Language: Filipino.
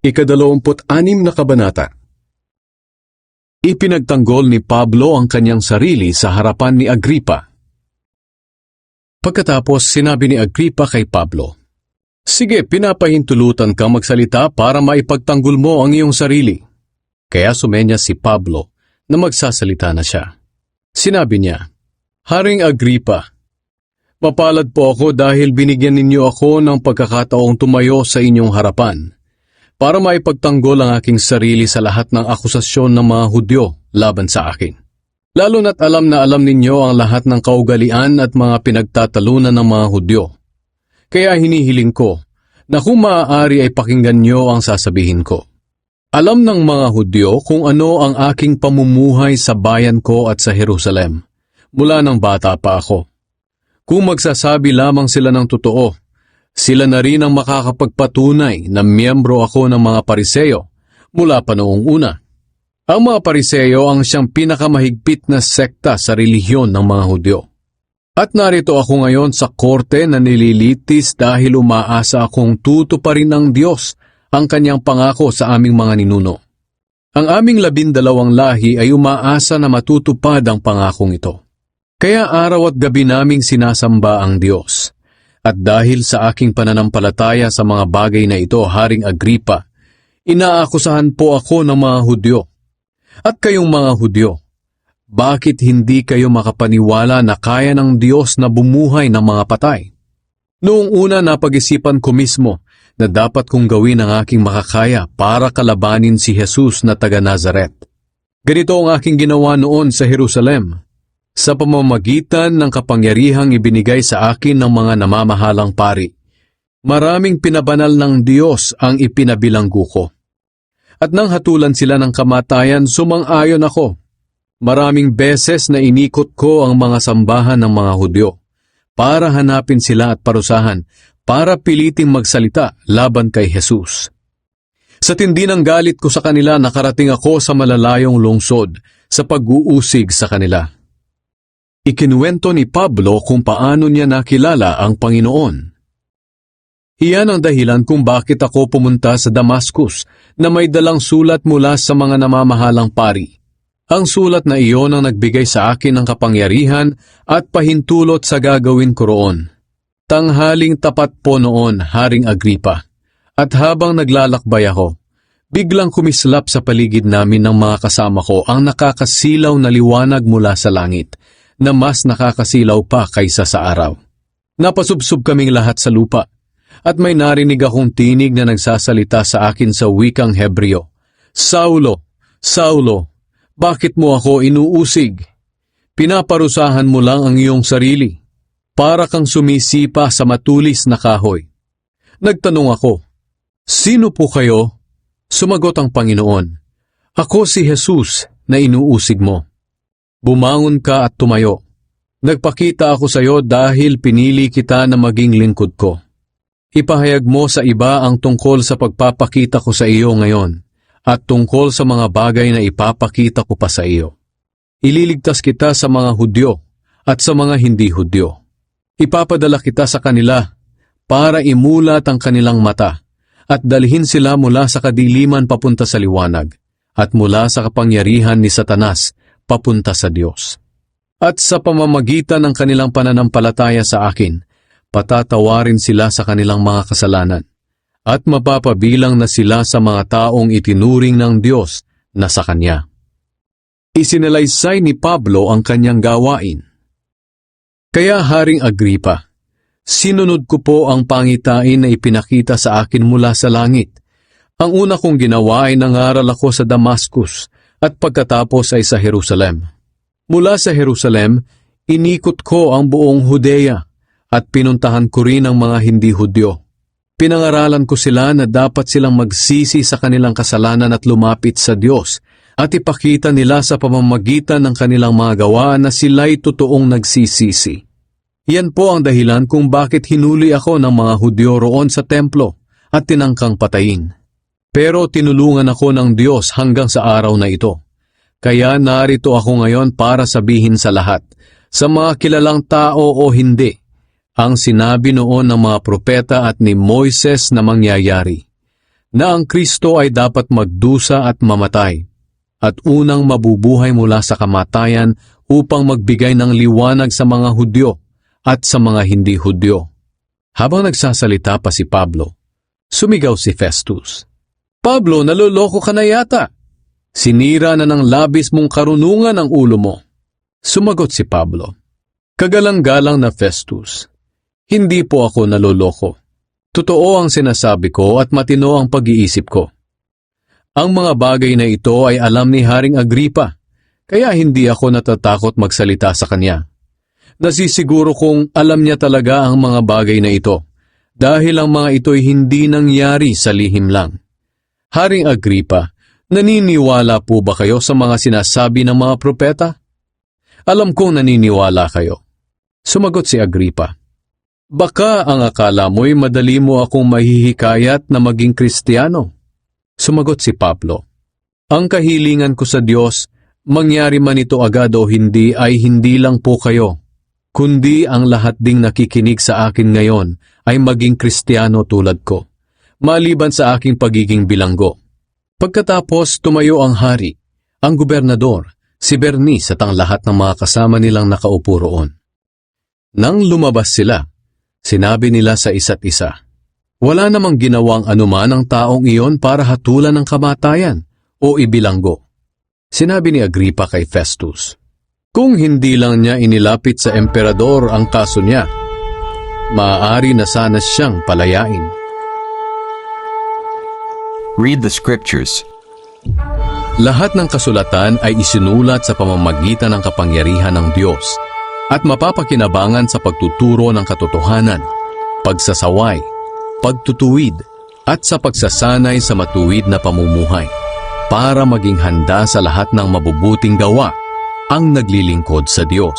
Ikadalawamput-anim na kabanata. Ipinagtanggol ni Pablo ang kanyang sarili sa harapan ni Agripa. Pagkatapos sinabi ni Agripa kay Pablo, Sige, pinapahintulutan ka magsalita para maipagtanggol mo ang iyong sarili. Kaya sumenya si Pablo na magsasalita na siya. Sinabi niya, Haring Agripa, mapalad po ako dahil binigyan ninyo ako ng pagkakataong tumayo sa inyong harapan para maipagtanggol ang aking sarili sa lahat ng akusasyon ng mga Hudyo laban sa akin. Lalo na't alam na alam ninyo ang lahat ng kaugalian at mga pinagtatalunan ng mga Hudyo. Kaya hinihiling ko na kung maaari ay pakinggan nyo ang sasabihin ko. Alam ng mga Hudyo kung ano ang aking pamumuhay sa bayan ko at sa Jerusalem, mula ng bata pa ako. Kung magsasabi lamang sila ng totoo, sila na rin ang makakapagpatunay na miyembro ako ng mga pariseyo mula pa noong una. Ang mga pariseyo ang siyang pinakamahigpit na sekta sa relihiyon ng mga Hudyo. At narito ako ngayon sa korte na nililitis dahil umaasa akong tutuparin ng Diyos ang kanyang pangako sa aming mga ninuno. Ang aming labindalawang lahi ay umaasa na matutupad ang pangakong ito. Kaya araw at gabi naming sinasamba ang Diyos. At dahil sa aking pananampalataya sa mga bagay na ito, Haring Agripa, inaakusahan po ako ng mga Hudyo. At kayong mga Hudyo, bakit hindi kayo makapaniwala na kaya ng Diyos na bumuhay ng mga patay? Noong una napag-isipan ko mismo na dapat kong gawin ang aking makakaya para kalabanin si Jesus na taga Nazaret. Ganito ang aking ginawa noon sa Jerusalem sa pamamagitan ng kapangyarihang ibinigay sa akin ng mga namamahalang pari. Maraming pinabanal ng Diyos ang ipinabilanggo ko. At nang hatulan sila ng kamatayan, sumang-ayon ako. Maraming beses na inikot ko ang mga sambahan ng mga Hudyo para hanapin sila at parusahan para piliting magsalita laban kay Jesus. Sa tindi ng galit ko sa kanila, nakarating ako sa malalayong lungsod sa pag-uusig sa kanila. Ikinuwento ni Pablo kung paano niya nakilala ang Panginoon. Iyan ang dahilan kung bakit ako pumunta sa Damascus na may dalang sulat mula sa mga namamahalang pari. Ang sulat na iyon ang nagbigay sa akin ng kapangyarihan at pahintulot sa gagawin ko roon. Tanghaling tapat po noon, Haring Agripa. At habang naglalakbay ako, biglang kumislap sa paligid namin ng mga kasama ko ang nakakasilaw na liwanag mula sa langit na mas nakakasilaw pa kaysa sa araw. Napasubsob kaming lahat sa lupa at may narinig akong tinig na nagsasalita sa akin sa wikang Hebreo. Saulo, Saulo, bakit mo ako inuusig? Pinaparusahan mo lang ang iyong sarili. Para kang sumisipa sa matulis na kahoy. Nagtanong ako, Sino po kayo? Sumagot ang Panginoon, Ako si Jesus na inuusig mo. Bumangon ka at tumayo. Nagpakita ako sa iyo dahil pinili kita na maging lingkod ko. Ipahayag mo sa iba ang tungkol sa pagpapakita ko sa iyo ngayon at tungkol sa mga bagay na ipapakita ko pa sa iyo. Ililigtas kita sa mga Hudyo at sa mga hindi Hudyo. Ipapadala kita sa kanila para imulat ang kanilang mata at dalhin sila mula sa kadiliman papunta sa liwanag at mula sa kapangyarihan ni Satanas papunta sa Diyos. At sa pamamagitan ng kanilang pananampalataya sa akin, patatawarin sila sa kanilang mga kasalanan at mapapabilang na sila sa mga taong itinuring ng Diyos na sa Kanya. Isinalaysay ni Pablo ang kanyang gawain. Kaya Haring Agripa, sinunod ko po ang pangitain na ipinakita sa akin mula sa langit. Ang una kong ginawa ay nangaral ako sa Damascus at pagkatapos ay sa Jerusalem. Mula sa Jerusalem, inikot ko ang buong Judea at pinuntahan ko rin ang mga hindi Hudyo. Pinangaralan ko sila na dapat silang magsisi sa kanilang kasalanan at lumapit sa Diyos at ipakita nila sa pamamagitan ng kanilang mga gawa na sila'y totoong nagsisisi. Yan po ang dahilan kung bakit hinuli ako ng mga Hudyo roon sa templo at tinangkang patayin. Pero tinulungan ako ng Diyos hanggang sa araw na ito. Kaya narito ako ngayon para sabihin sa lahat, sa mga kilalang tao o hindi, ang sinabi noon ng mga propeta at ni Moises na mangyayari, na ang Kristo ay dapat magdusa at mamatay, at unang mabubuhay mula sa kamatayan upang magbigay ng liwanag sa mga Hudyo at sa mga hindi Hudyo. Habang nagsasalita pa si Pablo, sumigaw si Festus. Pablo, naloloko ka na yata. Sinira na ng labis mong karunungan ang ulo mo. Sumagot si Pablo. Kagalang-galang na Festus. Hindi po ako naloloko. Totoo ang sinasabi ko at matino ang pag-iisip ko. Ang mga bagay na ito ay alam ni Haring Agripa, kaya hindi ako natatakot magsalita sa kanya. Nasisiguro kong alam niya talaga ang mga bagay na ito, dahil ang mga ito'y hindi nangyari sa lihim lang. Haring Agripa, naniniwala po ba kayo sa mga sinasabi ng mga propeta? Alam kong naniniwala kayo. Sumagot si Agripa. Baka ang akala mo'y madali mo akong mahihikayat na maging kristyano. Sumagot si Pablo. Ang kahilingan ko sa Diyos, mangyari man ito agad o hindi ay hindi lang po kayo, kundi ang lahat ding nakikinig sa akin ngayon ay maging kristyano tulad ko, maliban sa aking pagiging bilanggo. Pagkatapos tumayo ang hari, ang gobernador, si Bernice at ang lahat ng mga kasama nilang nakaupo roon. Nang lumabas sila, sinabi nila sa isa't isa, wala namang ginawang anuman ang taong iyon para hatulan ng kamatayan o ibilanggo. Sinabi ni Agripa kay Festus, kung hindi lang niya inilapit sa emperador ang kaso niya, maaari na sana siyang palayain. Read the scriptures. Lahat ng kasulatan ay isinulat sa pamamagitan ng kapangyarihan ng Diyos at mapapakinabangan sa pagtuturo ng katotohanan, pagsasaway, pagtutuwid at sa pagsasanay sa matuwid na pamumuhay para maging handa sa lahat ng mabubuting gawa ang naglilingkod sa Diyos.